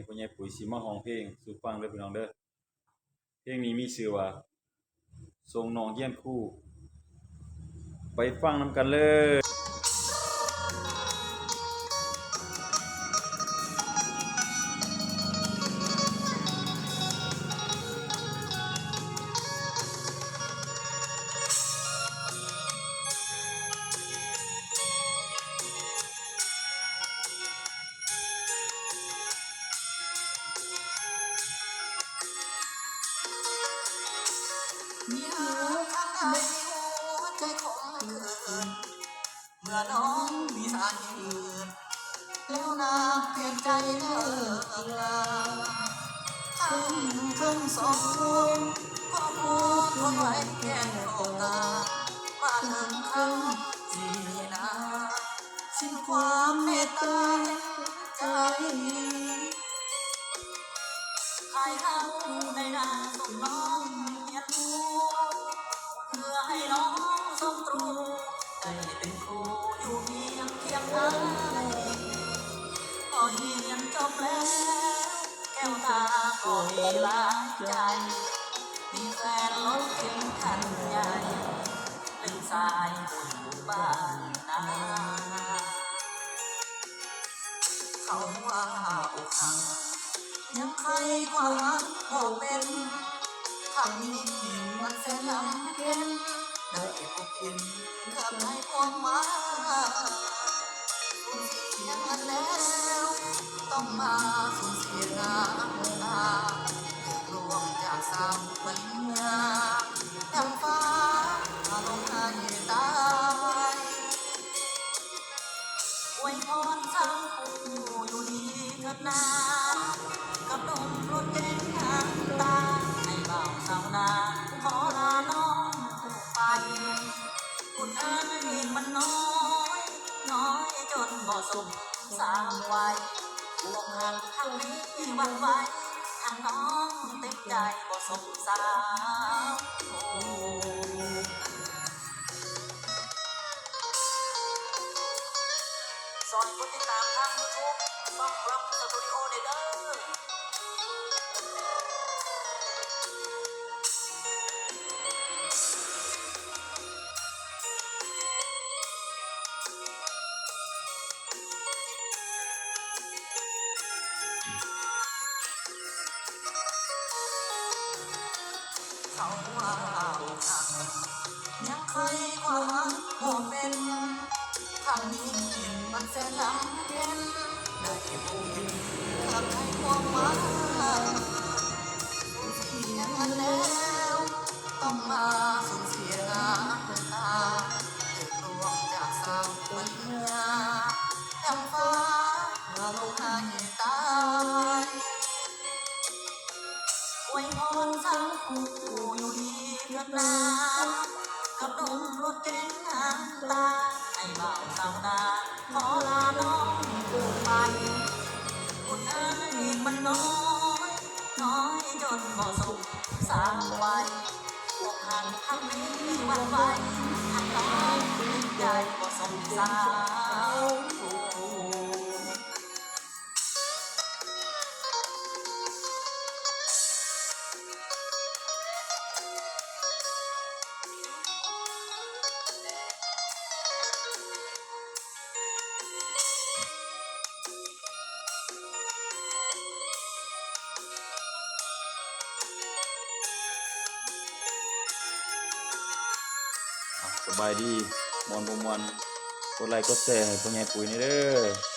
นี้พ่อใหญ่ปุ๋ยสิมาห้องเพลงสู่ฟังเด้อพี่น้องเด้อเพลงนี้มีชื่อว่าทรงน้องเยี่ยมคู่ ไปฟังนำกันเลย เกินเมื่อน้องมีสาเหตุแล้วนาเปลี่ยนใจเลิกลาทั้งทั้งสองก็พูดทนไว้แค่โอกาสมาถึงคำจีนาสิ้นความเมตตาใจใครเฮาในนาส่ง จบแล้วแก้วตาก็มีหลายใจ มีแฟนรถเก๋งคันใหญ่เป็นสายบุญบ้านนาเขาว่าอกหักยังใครกว่าโอเป็นทำนี้มันแสนลำเพ็นได้พบเห็นกับนายความมาสูญเสียกันแล้ว มาสูญเสียงานตาดรวมจากสามวันงามดังฟ้ามาลงให้ตายอวยพรสังคู่อยู่ดีเถิดนากับนมรถเก๋งทางตาให้บ่าวสาวนาขอลาน้องไปคุณเอ้ยมันน้อย น้อยจนบ่สมสามวัย บวกหักทางนี้วันไหวทางน้องเต็มใจบ่สงสาวโอ้ซอยกดติดตามทางยูทูบต้องรำสตูดิโอเด้อ เขาว่าหักยังเคยความโหดเป็นทางนี้มันแสนลำเพ็นได้ผู้หญิงกับให้ความหมายเสียกันแล้วต้องมาสูญเสียงานตาเกิดรวมจากสาววันงาแห่ฟ้ามาลงให้ตายอวยพรสังคู่ ยบน้ำกับนมรถเก๋งหางตาให้เบาวสาวนาขอลาน้องไปคุณเอ้ยมันน้อย น้อยจนบ่สุขสามวัยอกหักทั้งนี้วันไหวทางน้องใจบ่สมสาว สบายดีมอนบมวนกดไลค์กดแชร์ให้พ่อใหญ่ปุ๋ยนี่เด้อ